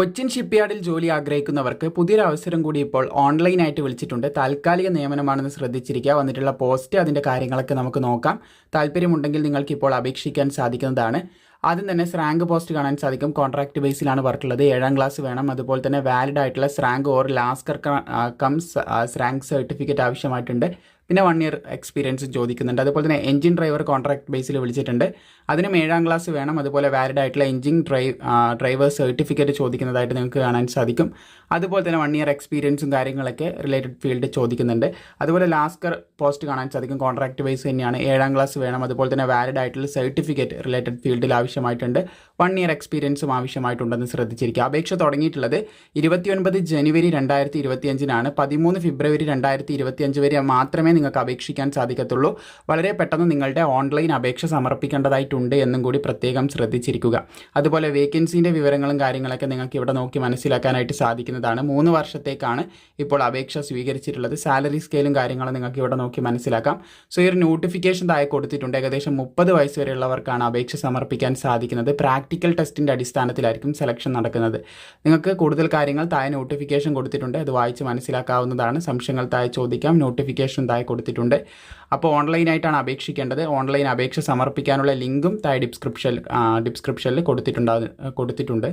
കൊച്ചിൻ ഷിപ്പ്യാർഡിൽ ജോലി ആഗ്രഹിക്കുന്നവർക്ക് പുതിയൊരു അവസരം കൂടി ഇപ്പോൾ ഓൺലൈനായിട്ട് വിളിച്ചിട്ടുണ്ട്. താൽക്കാലിക നിയമനമാണെന്ന് ശ്രദ്ധിച്ചിരിക്കുക. വന്നിട്ടുള്ള പോസ്റ്റ് അതിന്റെ കാര്യങ്ങളൊക്കെ നമുക്ക് നോക്കാം. താല്പര്യമുണ്ടെങ്കിൽ നിങ്ങൾക്ക് ഇപ്പോൾ അപേക്ഷിക്കാൻ സാധിക്കുന്നതാണ്. ആദ്യം തന്നെ സ്രാങ്ക് പോസ്റ്റ് കാണാൻ സാധിക്കും. കോൺട്രാക്ട് ബേസിലാണ് വർക്കുള്ളത്. ഏഴാം ക്ലാസ് വേണം. അതുപോലെ തന്നെ വാലിഡ് ആയിട്ടുള്ള serang or lascar cum serang certificate ആവശ്യമായിട്ടുണ്ട്. പിന്നെ വൺ ഇയർ എക്സ്പീരിയൻസ് ചോദിക്കുന്നുണ്ട്. അതുപോലെ തന്നെ എഞ്ചിൻ ഡ്രൈവർ കോൺട്രാക്ട് ബേസിൽ വിളിച്ചിട്ടുണ്ട്. അതിനും ഏഴാം ക്ലാസ് വേണം. അതുപോലെ വാലിഡ് ആയിട്ടുള്ള എഞ്ചിൻ ഡ്രൈവ് ഡ്രൈവർ സർട്ടിഫിക്കറ്റ് ചോദിക്കുന്നതായിട്ട് നിങ്ങൾക്ക് കാണാൻ സാധിക്കും. അതുപോലെ തന്നെ വൺ ഇയർ എക്സ്പീരിയൻസും കാര്യങ്ങളൊക്കെ റിലേറ്റഡ് ഫീൽഡ് ചോദിക്കുന്നുണ്ട്. അതുപോലെ ലാസ്കർ പോസ്റ്റ് കാണാൻ സാധിക്കും. കോൺട്രാക്ട് ബേസ് തന്നെയാണ്. ഏഴാം ക്ലാസ് വേണം. അതുപോലെ തന്നെ വാലിഡ് ആയിട്ടുള്ള സർട്ടിഫിക്കറ്റ് റിലേറ്റഡ് ഫീൽഡിൽ ആവശ്യമായിട്ടുണ്ട്. വൺ ഇയർ എക്സ്പീരിയൻസും ആവശ്യമായിട്ടുണ്ടെന്ന് ശ്രദ്ധിച്ചിരിക്കുക. അപേക്ഷ തുടങ്ങിയിട്ടുള്ളത് ഇരുപത്തിയൊൻപത് ജനുവരി രണ്ടായിരത്തി ഇരുപത്തിയഞ്ചിനാണ്. പതിമൂന്ന് ഫെബ്രുവരി രണ്ടായിരത്തി ഇരുപത്തിയഞ്ച് വരെ മാത്രമേ നിങ്ങൾക്ക് അപേക്ഷിക്കാൻ സാധിക്കത്തുള്ളൂ. വളരെ പെട്ടെന്ന് നിങ്ങളുടെ ഓൺലൈൻ അപേക്ഷ സമർപ്പിക്കേണ്ടതായിട്ടുണ്ട് എന്നും കൂടി പ്രത്യേകം ശ്രദ്ധിച്ചിരിക്കുക. അതുപോലെ വേക്കൻസിന്റെ വിവരങ്ങളും കാര്യങ്ങളൊക്കെ നിങ്ങൾക്ക് ഇവിടെ നോക്കി മനസ്സിലാക്കാനായിട്ട് സാധിക്കുന്നതാണ്. മൂന്ന് വർഷത്തേക്കാണ് ഇപ്പോൾ അപേക്ഷ സ്വീകരിച്ചിട്ടുള്ളത്. സാലറി സ്കെയിലും കാര്യങ്ങളും നിങ്ങൾക്ക് ഇവിടെ നോക്കി മനസ്സിലാക്കാം. സോ ഈ ഒരു നോട്ടിഫിക്കേഷൻ താഴെ കൊടുത്തിട്ടുണ്ട്. ഏകദേശം മുപ്പത് വയസ്സ് വരെയുള്ളവർക്കാണ് അപേക്ഷ സമർപ്പിക്കാൻ സാധിക്കുന്നത്. പ്രാക്ടിക്കൽ ടെസ്റ്റിന്റെ അടിസ്ഥാനത്തിലായിരിക്കും സെലക്ഷൻ നടക്കുന്നത്. നിങ്ങൾക്ക് കൂടുതൽ കാര്യങ്ങൾ താഴെ നോട്ടിഫിക്കേഷൻ കൊടുത്തിട്ടുണ്ട്. അത് വായിച്ച് മനസ്സിലാക്കാവുന്നതാണ്. സംശയങ്ങൾ താഴെ ചോദിക്കാം. നോട്ടിഫിക്കേഷൻ താഴെ കൊടുത്തിട്ടുണ്ട്. അപ്പോൾ ഓൺലൈനായിട്ടാണ് അപേക്ഷിക്കേണ്ടത്. ഓൺലൈൻ അപേക്ഷ സമർപ്പിക്കാനുള്ള ലിങ്കും താഴെ ഡിസ്ക്രിപ്ഷൻ ഡിസ്ക്രിപ്ഷനിൽ കൊടുത്തിട്ടുണ്ടാകും കൊടുത്തിട്ടുണ്ട്.